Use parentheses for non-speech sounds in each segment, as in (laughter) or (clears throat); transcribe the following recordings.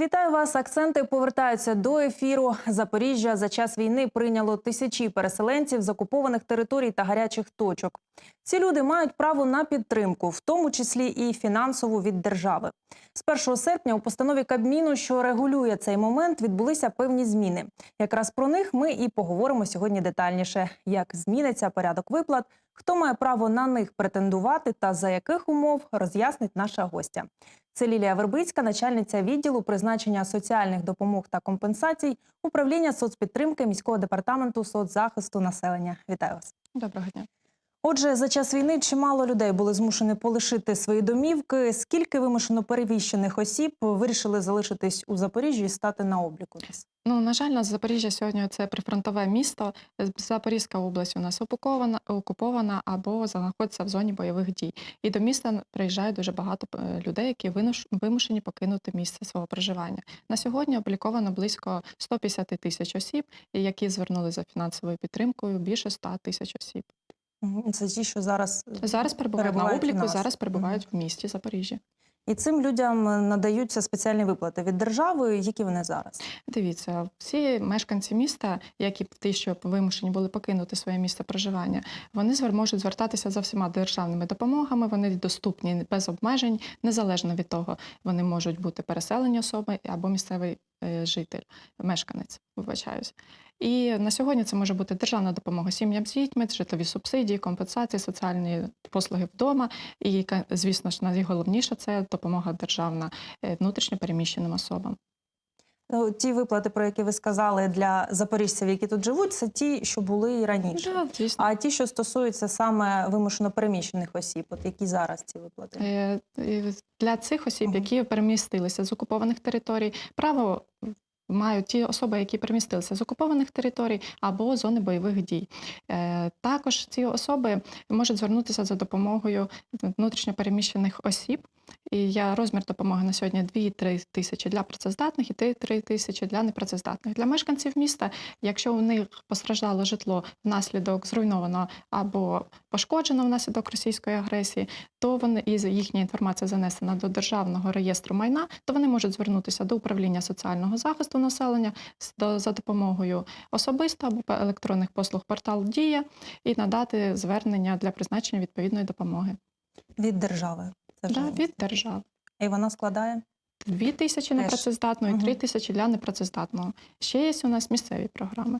Вітаю вас. Акценти повертаються до ефіру. Запоріжжя за час війни прийняло тисячі переселенців з окупованих територій та гарячих точок. Ці люди мають право на підтримку, в тому числі і фінансову від держави. З 1 серпня у постанові Кабміну, що регулює цей момент, відбулися певні зміни. Якраз про них ми і поговоримо сьогодні детальніше. Як зміниться порядок виплат, хто має право на них претендувати та за яких умов роз'яснить наша гостя. Це Лілія Вербицька, начальниця відділу призначення соціальних допомог та компенсацій управління соцпідтримки міського департаменту соцзахисту населення. Вітаю вас. Доброго дня. Отже, за час війни чимало людей були змушені полишити свої домівки. Скільки вимушено перевіщених осіб вирішили залишитись у Запоріжжі і стати на обліку? Ну на жаль, нас Запоріжжя сьогодні це прифронтове місто. Запорізька область у нас окупована, окупована або знаходиться в зоні бойових дій. І до міста приїжджає дуже багато е, людей, які вимушені покинути місце свого проживання. На сьогодні обліковано близько 150 тисяч осіб, які звернули за фінансовою підтримкою більше 100 тисяч осіб. Це ті, що зараз Зараз перебувають на обліку, нас. зараз перебувають в місті Запоріжжя. і цим людям надаються спеціальні виплати від держави. Які вони зараз? Дивіться, всі мешканці міста, які ті, що вимушені були покинути своє місце проживання, вони можуть звертатися за всіма державними допомогами. Вони доступні без обмежень, незалежно від того, вони можуть бути переселені особи або місцевий е, житель, мешканець. Вибачаюсь. І на сьогодні це може бути державна допомога сім'ям з дітьми, житлові субсидії, компенсації, соціальні послуги вдома. І, звісно ж, найголовніше це допомога державна е, внутрішньо переміщеним особам. Ну, Ті виплати, про які ви сказали для запоріжців, які тут живуть, це ті, що були і раніше. Да, звісно. А ті, що стосуються саме вимушено переміщених осіб, от які зараз ці виплати? Е, е, Для цих осіб, які перемістилися з окупованих територій, право мають ті особи, які перемістилися з окупованих територій або зони бойових дій. Е, Також ці особи можуть звернутися за допомогою внутрішньопереміщених осіб. І я розмір допомоги на сьогодні 2-3 тисячі для працездатних і 3 тисячі для непрацездатних. Для мешканців міста, якщо у них постраждало житло внаслідок зруйнованого або пошкоджено внаслідок російської агресії, то вони і їхня інформація занесена до державного реєстру майна, то вони можуть звернутися до управління соціального захисту населення за допомогою особисто або електронних послуг портал Дія і надати звернення для призначення відповідної допомоги. Від держави. Це Да, від держави. І вона складає. Дві тисячі Теж. непрацездатного і Мгм. три тисячі для непрацездатного. Ще є у нас місцеві програми.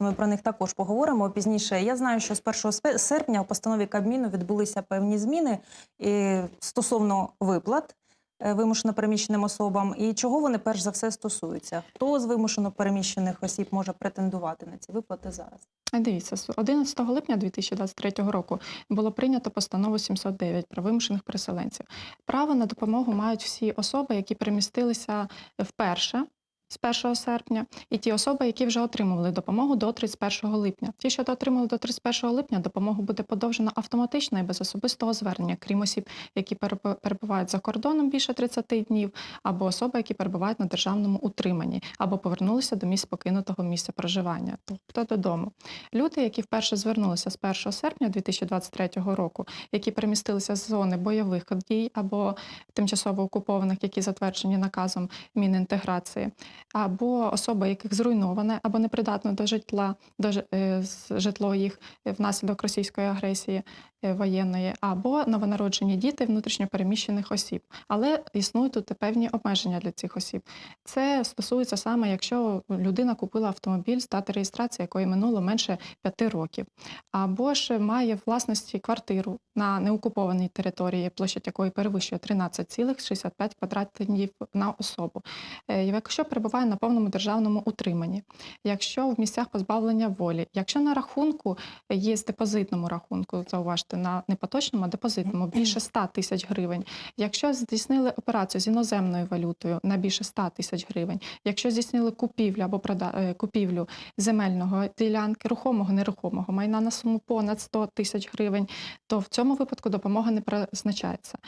Ми про них також поговоримо пізніше. Я знаю, що з 1 спе- серпня у постанові Кабміну відбулися певні зміни і стосовно виплат вимушено переміщеним особам. І чого вони перш за все стосуються? Хто з вимушено переміщених осіб може претендувати на ці виплати зараз? Дивіться, з 11 липня 2023 року було прийнято постанову 709 про вимушених переселенців. Право на допомогу мають всі особи, які перемістилися вперше. З 1 серпня, і ті особи, які вже отримували допомогу до 31 липня. Ті, що отримали до 31 липня, допомогу буде подовжена автоматично і без особистого звернення, крім осіб, які перебувають за кордоном більше 30 днів, або особи, які перебувають на державному утриманні, або повернулися до місць покинутого місця проживання, тобто додому. Люди, які вперше звернулися з 1 серпня 2023 року, які перемістилися з зони бойових дій або тимчасово окупованих, які затверджені наказом Мінінтеграції, або особи, яких зруйноване або непридатно до житла, до е, житло їх внаслідок російської агресії. е, воєнної, або новонароджені діти внутрішньопереміщених осіб. Але існують тут певні обмеження для цих осіб. Це стосується саме, якщо людина купила автомобіль, з дати реєстрації якої минуло менше п'яти років, або ж має власності квартиру на неокупованій території, площадь якої перевищує 13,65 квадратів на особу. Е, Якщо перебуває на повному державному утриманні, якщо в місцях позбавлення волі, якщо на рахунку є з депозитному рахунку, зауважте, на не поточному, а депозитному більше 100 тисяч гривень, якщо здійснили операцію з іноземною валютою на більше 100 тисяч гривень, якщо здійснили купівлю або прода... е, купівлю земельного ділянки, рухомого, нерухомого майна на суму понад 100 тисяч гривень, то в цьому випадку допомога не призначається.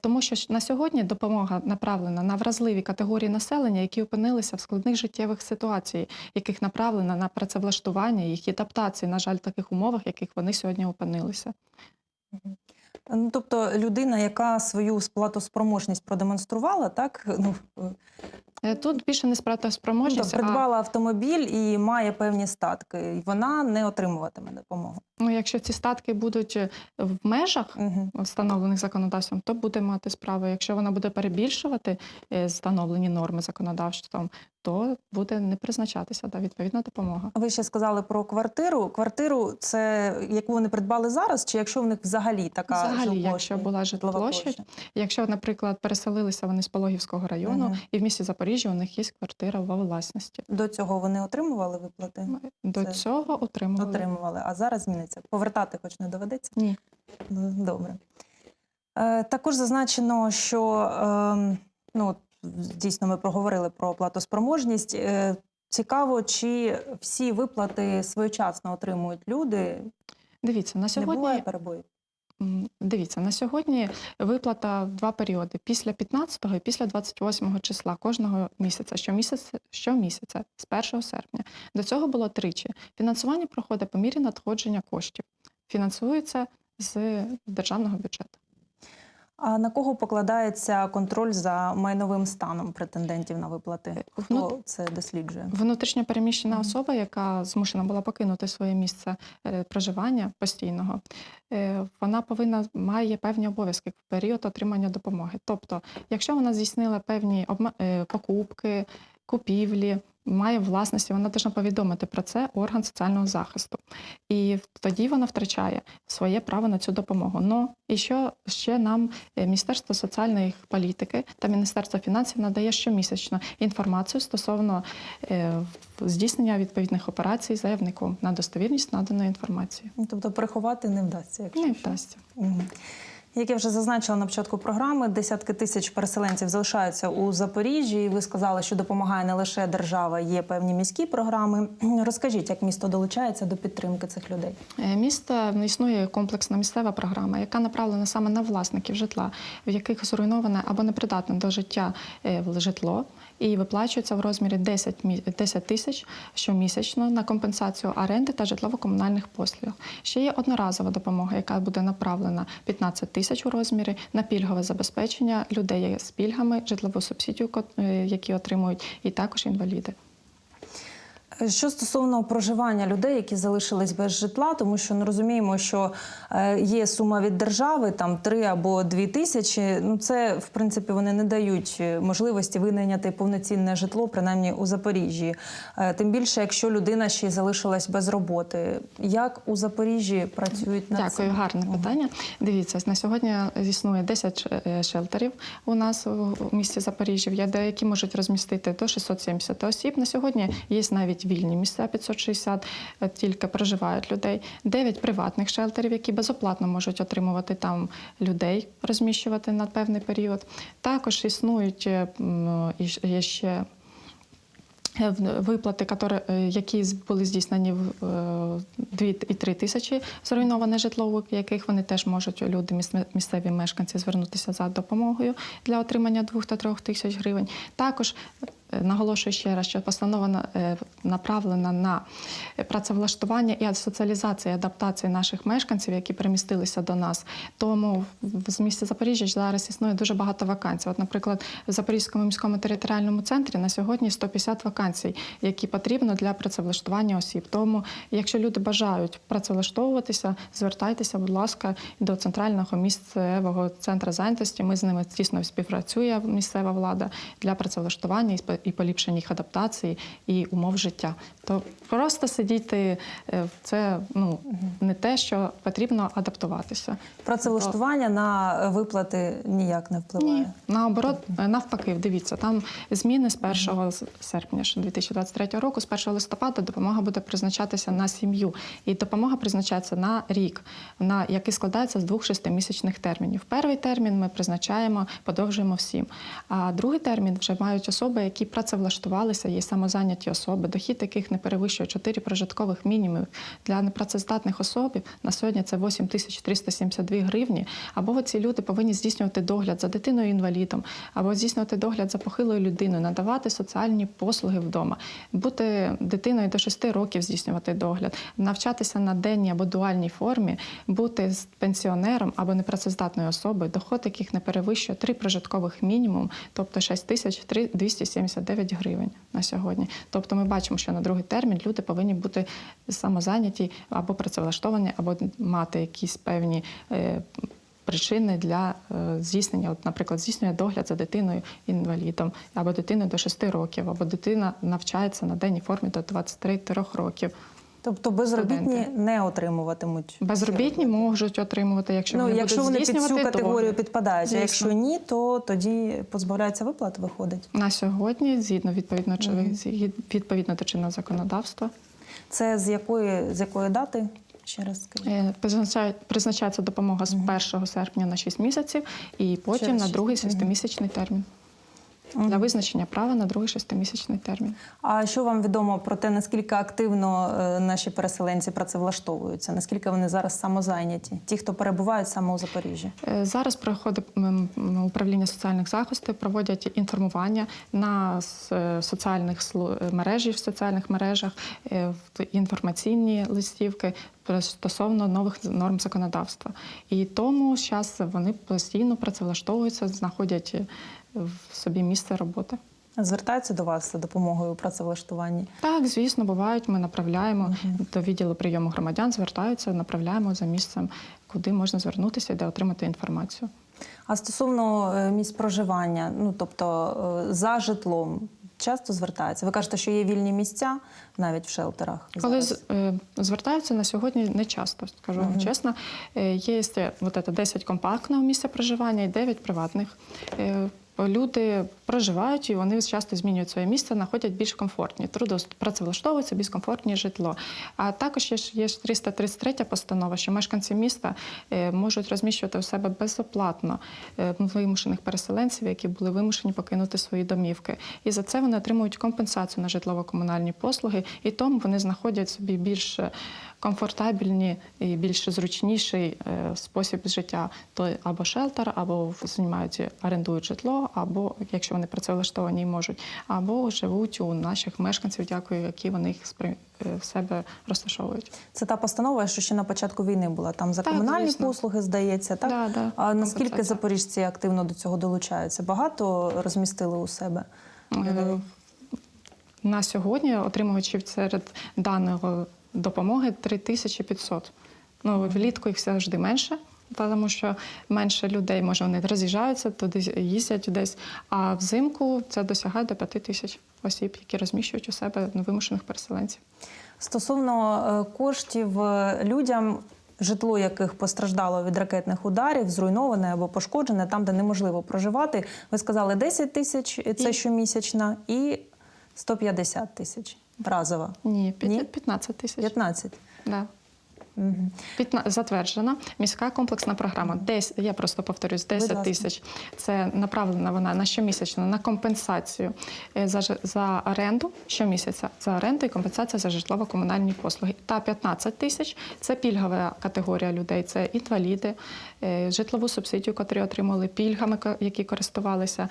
Тому що на сьогодні допомога направлена на вразливі категорії населення, які опинилися в складних життєвих ситуаціях, яких направлена на працевлаштування, їх адаптації, на жаль, в таких умовах, в яких вони сьогодні опинилися. Ну, тобто людина, яка свою сплатоспроможність продемонструвала, так ну, Е, Тут більше не ну, сплатоспроможність, а придбала автомобіль і має певні статки, і вона не отримуватиме допомогу. ну, якщо ці статки будуть е, в межах Угу. встановлених законодавством, то буде мати справу. Якщо вона буде перебільшувати е, встановлені норми законодавством, то буде не призначатися да, відповідна допомога. Ви ще сказали про квартиру. Квартиру це яку вони придбали зараз, чи якщо в них взагалі така Взагалі, жилплоща, якщо була житлова житлоплощадь, площа? Якщо, наприклад, переселилися вони з Пологівського району, Мгм. і в місті Запоріжжя у них є квартира во власності. до цього вони отримували виплати? Ми До Це цього отримували. Отримували, а зараз зміниться. Повертати хоч не доведеться? Ні. Добре. Е, також зазначено, що е, ну, дійсно ми проговорили про платоспроможність. Е, цікаво, чи всі виплати своєчасно отримують люди. Дивіться, на Не сьогодні буває перебоїв. Дивіться, на сьогодні виплата в два періоди: після 15 і після 28 числа кожного місяця, щомісяця, щомісяця з 1 серпня. До цього було тричі. Фінансування проходить по мірі надходження коштів. Фінансується з державного бюджету. А на кого покладається контроль за майновим станом претендентів на виплати? Хто Внут- це досліджує? Внутрішньо переміщена особа, яка змушена була покинути своє місце е, проживання постійного, е, вона повинна має певні обов'язки в період отримання допомоги. Тобто, якщо вона здійснила певні е, покупки, купівлі, має власності, вона повинна повідомити про це орган соціального захисту. І тоді вона втрачає своє право на цю допомогу. Ну і що ще нам е, Міністерство соціальної політики та Міністерство фінансів надає щомісячно інформацію стосовно е, здійснення відповідних операцій заявником на достовірність наданої інформації. Тобто приховати не вдасться, якщо Не вдасться. Мгм. Як я вже зазначила на початку програми, десятки тисяч переселенців залишаються у Запоріжжі. Ви сказали, що допомагає не лише держава, є певні міські програми. (clears throat) Розкажіть, як місто долучається до підтримки цих людей? Е, Місто існує комплексна місцева програма, яка направлена саме на власників житла, в яких зруйноване або непридатне до життя е, житло, і виплачується в розмірі 10 мі- 10 тисяч щомісячно на компенсацію оренди та житлово-комунальних послуг. Ще є одноразова допомога, яка буде направлена 15 тисяч у розмірі на пільгове забезпечення людей з пільгами, житлову субсидію, е, які отримують, і також інваліди. Що стосовно проживання людей, які залишились без житла, тому що ну розуміємо, що е, є сума від держави, там 3 або 2 тисячі. Ну це в принципі вони не дають е, можливості винайняти повноцінне житло, принаймні у Запоріжжі. Е, Тим більше, якщо людина ще й залишилась без роботи. Як у Запоріжжі працюють над Дякую, цим? гарне питання. Дивіться, на сьогодні існує 10 е, шелтерів у нас у у місті Запоріжжя, є деякі можуть розмістити до 670 осіб. На сьогодні є навіть вільні місця 560, е, тільки проживають людей. 9 приватних шелтерів, які безоплатно можуть отримувати там людей, розміщувати на певний період. Також існують е, є ще Е, Виплати, які були здійснені в е, 2 і 3 тисячі зруйноване житло, у яких вони теж можуть люди, місцеві мешканці, звернутися за допомогою для отримання 2 та 3 тисяч гривень. Також наголошую ще раз, що постанова е, направлена на працевлаштування і соціалізацію, і адаптацію наших мешканців, які перемістилися до нас. Тому в місті Запоріжжя зараз існує дуже багато вакансій. От, наприклад, в Запорізькому міському територіальному центрі на сьогодні 150 вакансій, які потрібно для працевлаштування осіб. Тому, якщо люди бажають працевлаштовуватися, звертайтеся, будь ласка, до центрального місцевого центру зайнятості. Ми з ними тісно співпрацює місцева влада для працевлаштування і і поліпшення їх адаптації і умов життя. То просто сидіти е, це ну не те, що потрібно адаптуватися. Працевлаштування на виплати ніяк не впливає. Ні, наоборот, е, навпаки, дивіться, там зміни з 1 з- серпня ж 2023 року, з 1 листопада допомога буде призначатися на сім'ю. І допомога призначається на рік, на який складається з двох шестимісячних термінів. Перший термін ми призначаємо, подовжуємо всім. А другий термін вже мають особи, які працевлаштувалися, є самозайняті особи, дохід яких не перевищує 4 прожиткових мінімумів для непрацездатних особ на сьогодні це 8 тисяч 372 гривні. Або ці люди повинні здійснювати догляд за дитиною інвалідом, або здійснювати догляд за похилою людиною, надавати соціальні послуги вдома, бути дитиною до 6 років здійснювати догляд, навчатися на денній або дуальній формі, бути пенсіонером або непрацездатною особою, доход яких не перевищує 3 прожиткових мінімум, тобто 6 тисяч 279 гривень на сьогодні. Тобто ми бачимо, що на другий термін люди повинні бути самозайняті або працевлаштовані, або мати якісь певні. е, Причини для е, здійснення, от, наприклад, здійснює догляд за дитиною інвалідом, або дитиною до 6 років, або дитина навчається на денній формі до 23 років. Тобто безробітні Студенти. не отримуватимуть. Безробітні можуть отримувати, якщо ну, вони якщо будуть вони під цю категорію догляд. підпадають, а якщо ні, то тоді позбавляються виплат, виходить. на сьогодні, згідно відповідно чи відповідно до чинного законодавства, Це з якої з якої дати? Ще раз скажіть. Е, Призначається допомога з 1 серпня на 6 місяців і потім Через на другий шестимісячний термін. Для визначення права на другий шестимісячний термін. А що вам відомо про те, наскільки активно е, наші переселенці працевлаштовуються? Наскільки вони зараз самозайняті? Ті, хто перебувають саме у Запоріжжі? Е, Зараз проходить управління соціальних захистів, проводять інформування на е, соціальних мережі, в соціальних мережах, в інформаційні листівки стосовно нових норм законодавства. І тому зараз вони постійно працевлаштовуються, знаходять в собі місце роботи. Звертаються до вас за допомогою у працевлаштуванні? Так, звісно, бувають. Ми направляємо до відділу прийому громадян, звертаються, направляємо за місцем, куди можна звернутися, де отримати інформацію. А стосовно е, місць проживання, ну тобто е, за житлом, часто звертаються. Ви кажете, що є вільні місця навіть в шелтерах. Зараз. е, звертаються на сьогодні не часто, скажу вам Мгм. чесно. Є е, вот это 10 компактного місця проживання і 9 приватних. Люди проживають і вони часто змінюють своє місце, знаходять більш комфортні. Трудо працевлаштовуються більш комфортні житло. А також є ж є ж 333 постанова, що мешканці міста е, можуть розміщувати у себе безоплатно е, вимушених переселенців, які були вимушені покинути свої домівки. І за це вони отримують компенсацію на житлово-комунальні послуги, і тому вони знаходять собі більш комфортабельні і більш зручніший е, спосіб життя. То або шелтер, або знімають, орендують житло, або якщо вони працевлаштовані можуть, або живуть у наших мешканців, дякую, які вони їх спри- е, в себе розташовують. Це та постанова, що ще на початку війни була. Там за Так, комунальні звісно. послуги, здається, так? Да, да, а наскільки запоріжці активно до цього долучаються? Багато розмістили у себе? Е, На сьогодні отримувачів серед даного допомоги 3500. Ну, влітку їх завжди менше, тому що менше людей, може, вони роз'їжджаються, туди їздять десь. А взимку це досягає до 5 тисяч осіб, які розміщують у себе вимушених переселенців. Стосовно е, коштів е, людям, житло яких постраждало від ракетних ударів, зруйноване або пошкоджене, там, де неможливо проживати. Ви сказали 10 тисяч, це І- щомісячна, і 150 тисяч разова. Ні, п'ят- Ні? 15 тисяч. 15. Да. П'ятна- затверджена міська комплексна програма. Десь я просто повторюсь, 10 тисяч. Це направлена вона на щомісячно на компенсацію е, за за оренду щомісяця за оренду і компенсація за житлово-комунальні послуги. Та 15 тисяч це пільгова категорія людей. Це інваліди, е, житлову субсидію, котрі отримали пільгами, які користувалися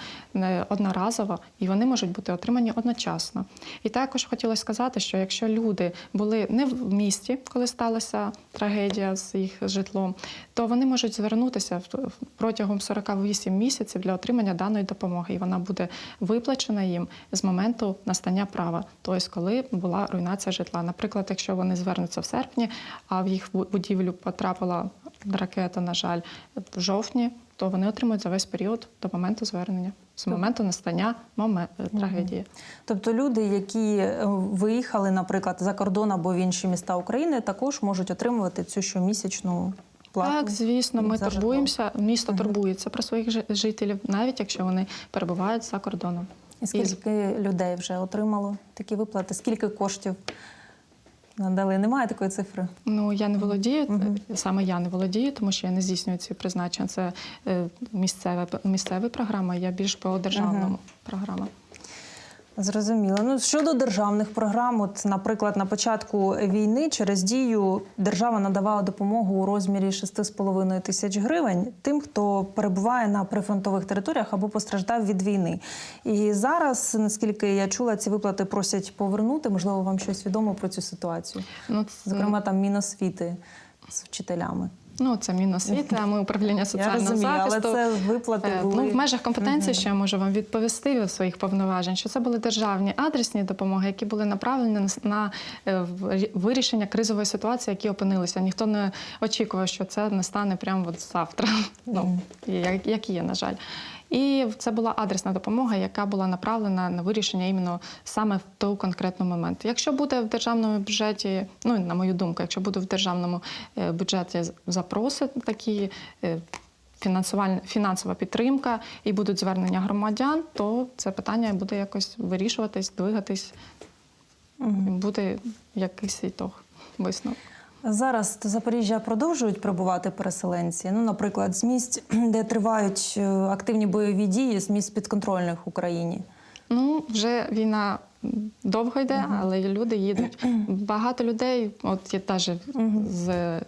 одноразово, і вони можуть бути отримані одночасно. І також хотілося сказати, що якщо люди були не в місті, коли сталася трагедія з їх житлом, то вони можуть звернутися протягом 48 місяців для отримання даної допомоги, і вона буде виплачена їм з моменту настання права, тобто коли була руйнація житла. Наприклад, якщо вони звернуться в серпні, а в їх будівлю потрапила ракета, на жаль, в жовтні, то вони отримують за весь період до моменту звернення, з моменту настання моме- трагедії. Тобто люди, які е, виїхали, наприклад, за кордон або в інші міста України, також можуть отримувати цю щомісячну плату. Так, звісно, ми за житло. турбуємося. Місто турбується про своїх жи- жителів, навіть якщо вони перебувають за кордоном. І скільки людей вже отримало такі виплати? Скільки коштів надали? Немає такої цифри? Ну я не володію Мгм. саме я не володію, тому що я не здійснюю ці призначення. Це місцева місцева програма. Я більш по державному Мгм. програма. Зрозуміло. Ну щодо державних програм, от, наприклад, на початку війни через дію держава надавала допомогу у розмірі 6,5 тисяч гривень тим, хто перебуває на прифронтових територіях або постраждав від війни. І зараз, наскільки я чула, ці виплати просять повернути. Можливо, вам щось відомо про цю ситуацію. Ну, Зокрема, там міносвіти з вчителями. Ну, це Міносвіти, а ми управління Я соціального захисту. але це виплати Е, були. Ну, в межах компетенції, що я можу вам відповісти від своїх повноважень, що це були державні адресні допомоги, які були направлені на, е, вирішення кризової ситуації, які опинилися. Ніхто не очікував, що це не стане прямо от завтра. (laughs) Ну, як є, на жаль. І це була адресна допомога, яка була направлена на вирішення іменно саме в той конкретний момент. Якщо буде в державному бюджеті, ну на мою думку, якщо буде в державному е, бюджеті запроси такі. е, фінансова підтримка і будуть звернення громадян, то це питання буде якось вирішуватись, двигатись, буде якийсь ітог висновок. Зараз до Запоріжжя продовжують прибувати переселенці. Ну, наприклад, з місць, (clears throat) де тривають е, активні бойові дії, з місць підконтрольних Україні. Ну, вже війна довго йде, але люди їдуть. (clears throat) Багато людей, от я теж з е,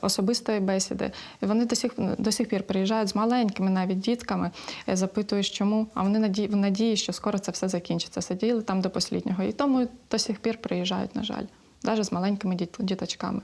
особистої бесіди, вони до сих, до сих пір приїжджають з маленькими навіть дітками, е, запитуєш, чому, а вони наді, в надії, що скоро це все закінчиться. Сиділи там до посліднього. І тому до сих пір приїжджають, на жаль, навіть з маленькими діточками.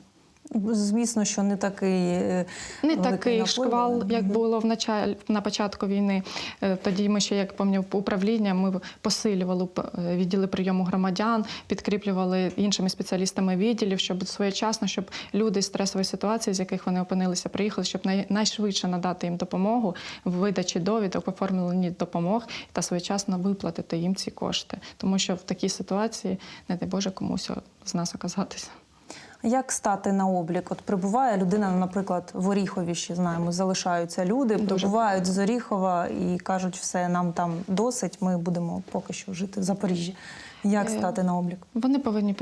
Звісно, що не такий е, Не такий наплив, шквал, але- як було в началь, на початку війни. Е, Тоді ми ще, як пам'ятаю, управління ми посилювали е, відділи прийому громадян, підкріплювали іншими спеціалістами відділів, щоб своєчасно, щоб люди з стресової ситуації, з яких вони опинилися, приїхали, щоб най, найшвидше надати їм допомогу в видачі довідок, оформленні допомог та своєчасно виплатити їм ці кошти. Тому що в такій ситуації, не дай Боже, комусь з нас оказатися. Як стати на облік? От прибуває людина, наприклад, в Оріхові ще знаємо, залишаються люди, прибувають з Оріхова і кажуть, все, нам там досить, ми будемо поки що жити в Запоріжжі. Як Е, стати на облік? Вони повинні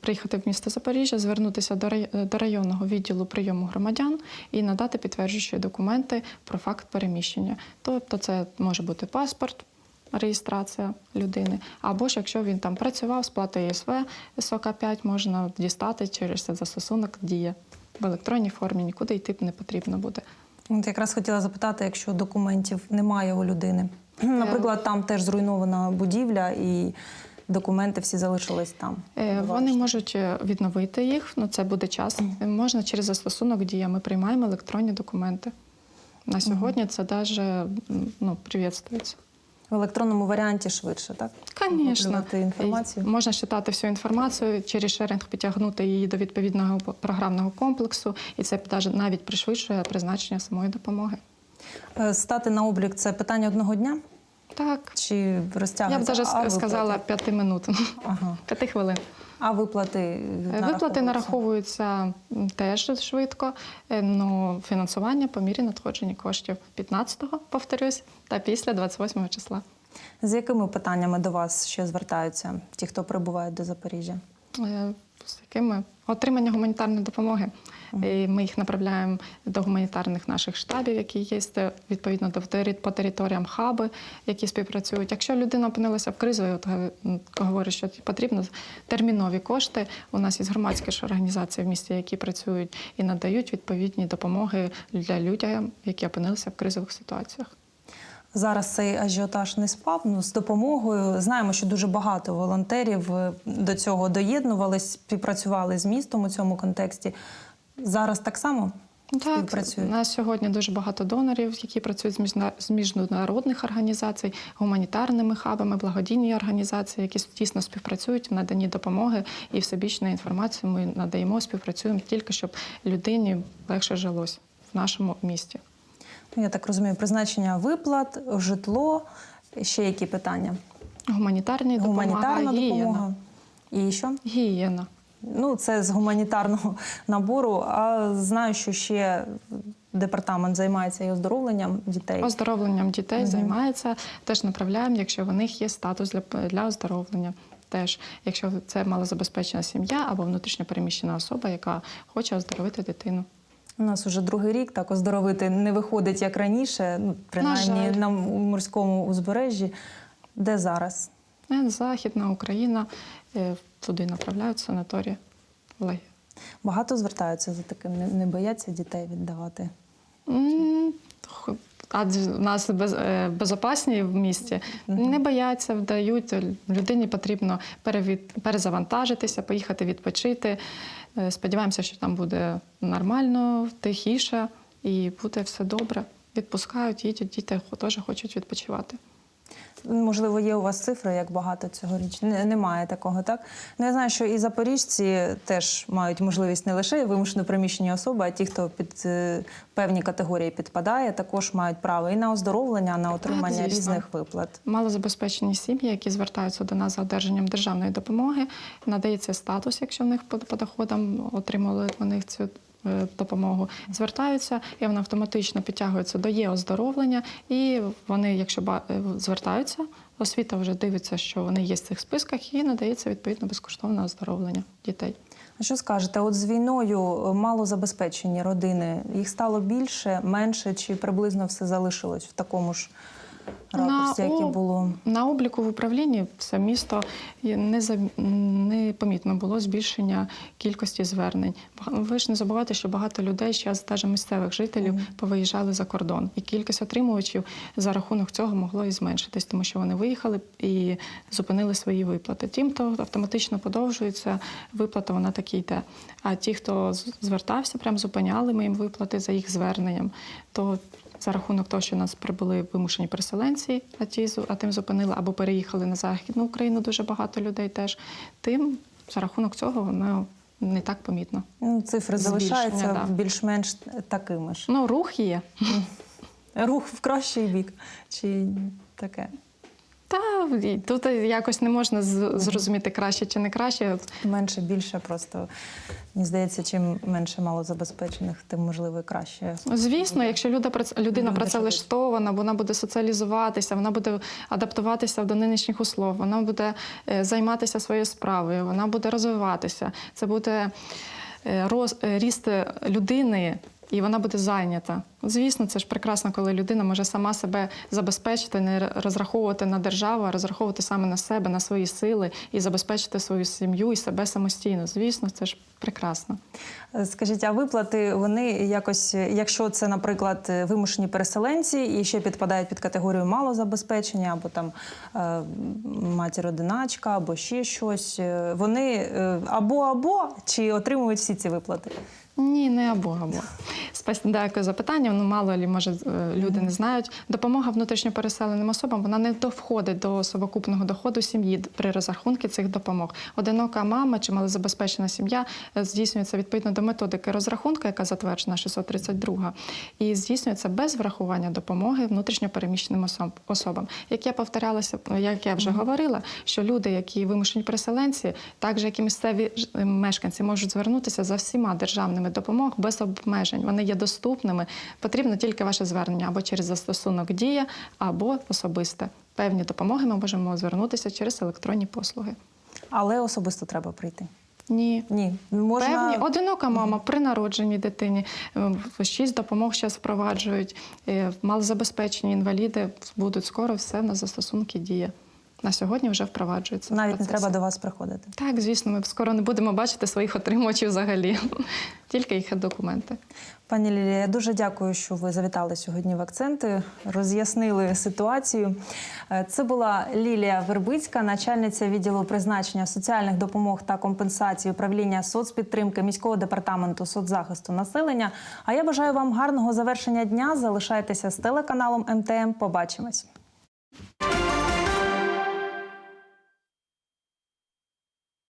приїхати в місто Запоріжжя, звернутися до районного відділу прийому громадян і надати підтверджуючі документи про факт переміщення. Тобто, це може бути паспорт. Реєстрація людини, або ж якщо він там працював, сплата ЄСВ СОК 5 можна дістати через цей застосунок дія в електронній формі, нікуди йти не потрібно буде. От якраз хотіла запитати, якщо документів немає у людини. Наприклад, там теж зруйнована будівля і документи всі залишились там. Е, Вони можуть е, відновити їх, ну це буде час. Е, Можна через застосунок дія. Ми приймаємо електронні документи. На сьогодні це навіть ну, привітствується. В електронному варіанті швидше, так? Звісно, інформацію. можна читати всю інформацію, через шеринг підтягнути її до відповідного програмного комплексу, і це навіть пришвидшує призначення самої допомоги. Е, Стати на облік це питання одного дня Так, чи розтягнути? я б навіть сказала п'яти минут, Ага. п'яти хвилин. А виплати Е, Виплати нараховуються? теж швидко, Ну фінансування по мірі надходження коштів 15-го, повторюсь, та після 28 числа. З якими питаннями до вас ще звертаються ті, хто прибувають до Запоріжжя? З якими отримання гуманітарної допомоги. І Ми їх направляємо до гуманітарних наших штабів, які є відповідно до по територіям хаби, які співпрацюють. Якщо людина опинилася в кризові, от е, говорить, що потрібно термінові кошти. У нас є громадські ж організації в місті, які працюють і надають відповідні допомоги для людей, які опинилися в кризових ситуаціях. Зараз цей ажіотаж не спав. Ну, з допомогою знаємо, що дуже багато волонтерів е, до цього доєднувались, співпрацювали з містом у цьому контексті. Зараз так само Так, співпрацюють. на сьогодні дуже багато донорів, які працюють з міжна- з міжнародних організацій, гуманітарними хабами, благодійні організації, які тісно співпрацюють в наданні допомоги і всебічну інформацію ми надаємо, співпрацюємо тільки щоб людині легше жилось в нашому місті. Я так розумію, призначення виплат, житло, ще які питання? Гуманітарні допомога, Гуманітарна гігієна. допомога. І що? Гігієна. Ну, це з гуманітарного (laughs) набору. А знаю, що ще департамент займається і оздоровленням дітей. Оздоровленням дітей займається, теж направляємо, якщо в них є статус для, для оздоровлення. Теж, якщо це малозабезпечена сім'я або внутрішньо переміщена особа, яка хоче оздоровити дитину. У нас уже другий рік так оздоровити не виходить як раніше, ну принаймні на, у морському узбережжі. Де зараз? Е, Західна Україна, е, туди направляють санаторії. Олег. Багато звертаються за таким, не, не бояться дітей віддавати. Х- Адже у нас без, е, безопасні в місті, не бояться, вдають. Людині потрібно перевід, перезавантажитися, поїхати відпочити. Е, Сподіваємося, що там буде нормально, тихіше і буде все добре. Відпускають, їдуть, діти теж хочуть відпочивати. Можливо, є у вас цифри, як багато цьогоріч. Не, немає такого, так? Ну, я знаю, що і запоріжці теж мають можливість не лише вимушено приміщені особи, а ті, хто під е, певні категорії підпадає, також мають право і на оздоровлення, на отримання звісно. різних виплат. Малозабезпечені сім'ї, які звертаються до нас за одержанням державної допомоги, надається статус, якщо в них по, доходам отримали вони цю допомогу, звертаються і вони автоматично підтягуються до є оздоровлення, і вони, якщо е, звертаються, освіта вже дивиться, що вони є в цих списках, і надається відповідно безкоштовне оздоровлення дітей. А що скажете? От з війною е, малозабезпечені родини, їх стало більше, менше, чи приблизно все залишилось в такому ж ракурсі, як і о- було? На обліку в управлінні все місто не, за- не помітно було збільшення кількості звернень. Ви ж не забувайте, що багато людей зараз, навіть місцевих жителів, повиїжджали за кордон, і кількість отримувачів за рахунок цього могло і зменшитись, тому що вони виїхали і зупинили свої виплати. Тим, хто автоматично подовжується, виплата вона так і йде. А ті, хто звертався, прям зупиняли ми їм виплати за їх зверненням, то за рахунок того, що нас прибули вимушені переселенці, а ті а тим зупинили або переїхали на західну Україну. Дуже багато людей теж. Тим за рахунок цього воно не так помітно. Ну, Цифри залишаються да. більш-менш такими ж. Ну, рух є. Рух в кращий бік, чи таке? Та тут якось не можна зрозуміти краще чи не краще. Менше, більше просто мені здається, чим менше малозабезпечених, тим можливо і краще. Звісно, якщо люда, прац- людина працевлаштована, вона буде соціалізуватися, вона буде адаптуватися до нинішніх услов, вона буде е, займатися своєю справою, вона буде розвиватися. Це буде е, роз, е, ріст людини. І вона буде зайнята. Звісно, це ж прекрасно, коли людина може сама себе забезпечити, не розраховувати на державу, а розраховувати саме на себе, на свої сили і забезпечити свою сім'ю і себе самостійно. Звісно, це ж прекрасно. Е, Скажіть, а виплати вони якось, якщо це, наприклад, е, вимушені переселенці і ще підпадають під категорію малозабезпечення, або там е, матір-одиначка, або ще щось, вони або або чи отримують всі ці виплати? Ні, не або або. Дякую за питання. Ну мало лі, може, е, люди не знають. Допомога внутрішньопереселеним особам вона не довходить до совокупного доходу сім'ї при розрахунку цих допомог. Одинока мама чи малозабезпечена сім'я е, здійснюється відповідно до методики розрахунку, яка затверджена 632, і здійснюється без врахування допомоги внутрішньопереміщеним особ- особам. Як я повторялася, як я вже говорила, що люди, які вимушені переселенці, так же як і місцеві мешканці, можуть звернутися за всіма державними допомогами без обмежень. Вони є доступними. Потрібно тільки ваше звернення або через застосунок дія, або особисте. Певні допомоги ми можемо звернутися через електронні послуги. Але особисто треба прийти. Ні. Ні, можна Певні одинока мама при народженні дитині. е, Шість допомог зараз впроваджують. Е, Малозабезпечені інваліди будуть скоро все на застосунки дія. На сьогодні вже впроваджується. навіть не треба до вас приходити. Так, звісно, ми скоро не будемо бачити своїх отримувачів взагалі, (laughs) тільки їх документи. Пані Лілія, я дуже дякую, що ви завітали сьогодні в акценти, роз'яснили ситуацію. Е, Це була Лілія Вербицька, начальниця відділу призначення соціальних допомог та компенсації управління соцпідтримки міського департаменту соцзахисту населення. А я бажаю вам гарного завершення дня. Залишайтеся з телеканалом МТМ. Побачимось.